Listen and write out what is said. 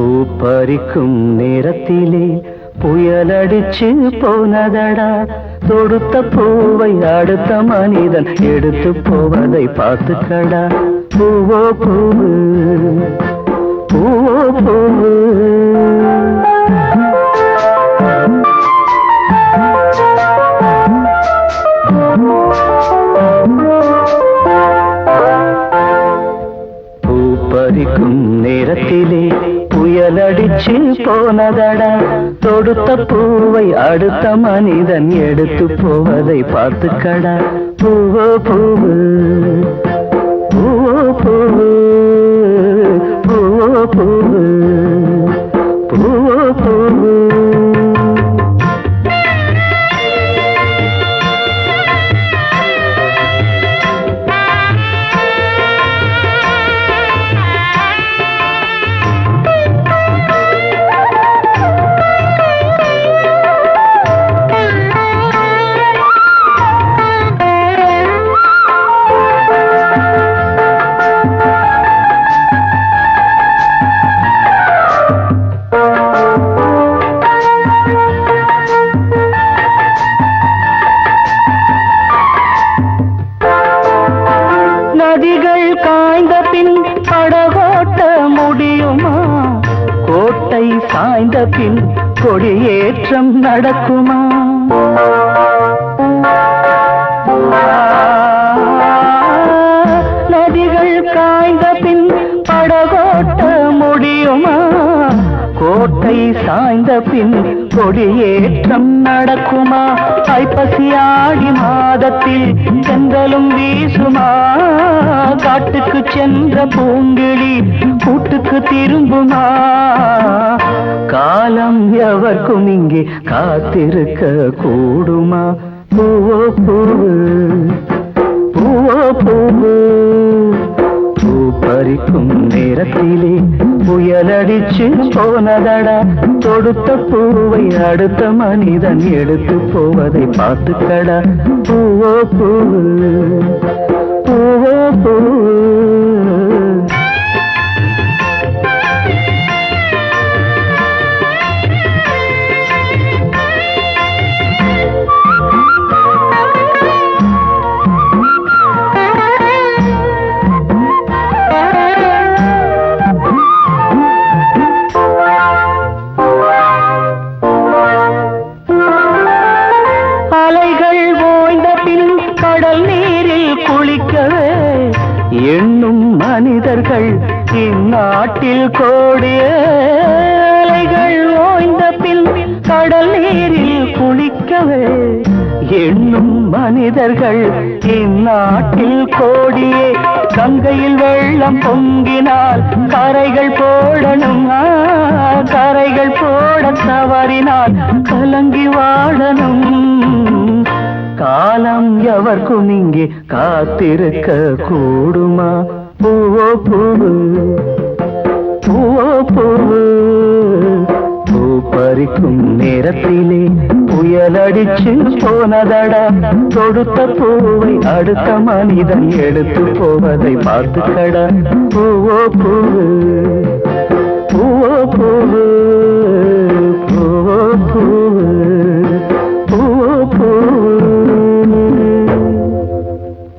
பூ பறிக்கும் நேரத்திலே புயலடிச்சு போனதடா. தொடுத்த பூவை அடுத்த மனிதன் எடுத்து போவதை பார்த்துக்கடா. பூவோ பூவு பூவோ பூவு. பூ பறிக்கும் நேரத்திலே புயலடிச்சு போனதடா. தொடுத்த பூவை அடுத்த மனிதன் எடுத்து போவதை பார்த்துக்கடா. பூவோ பூவு பூவோ பூவு பூவோ பூவு. சாய்ந்த பின் கொடியேற்றம் நடக்குமா? நதிகள் காய்ந்த பின் படகோட்ட முடியுமா? கோட்டை சாய்ந்த பின் கொடியேற்றம் நடக்குமா? ஐப்பசியாடி மாதத்தில் செந்தலும் வீசுமா? காட்டுக்கு சென்ற பூங்கிழி கூட்டுக்கு திரும்புமா? காலம் எவர்க்கும் இங்கே காத்திருக்க கூடுமா? பூவோ பூவு. பூவோ பூவு. பறிக்கும் நேரத்திலே புயலடிச்சு போனதடா. தொடுத்த பூவை அடுத்த மனிதன் எடுத்து போவதை பார்த்துக்கடா. பூவோ பூ பூவோ பூ மனிதர்கள் இந்நாட்டில் கோடிய அலைகள் ஓய்ந்த பின் கடல் நீரில் குளிக்கவே எண்ணும் மனிதர்கள் இந்நாட்டில் கோடியே. கங்கையில் வெள்ளம் பொங்கினால் கரைகள் போடணும். கரைகள் போட தவறினால் கலங்கி வாழணும். காலம் எவர்க்கும் இங்கே காத்திருக்க கூடுமா? பூவோ பூவு பூவோ பூவு. பூ பறிக்கும் நேரத்திலே புயலடிச்சு போனதடா. தொடுத்த பூவை அடுத்த மனிதன் எடுத்து போவதை பார்த்துக்கடா. பூவோ பூவோ பூவு பூவோ பூவு.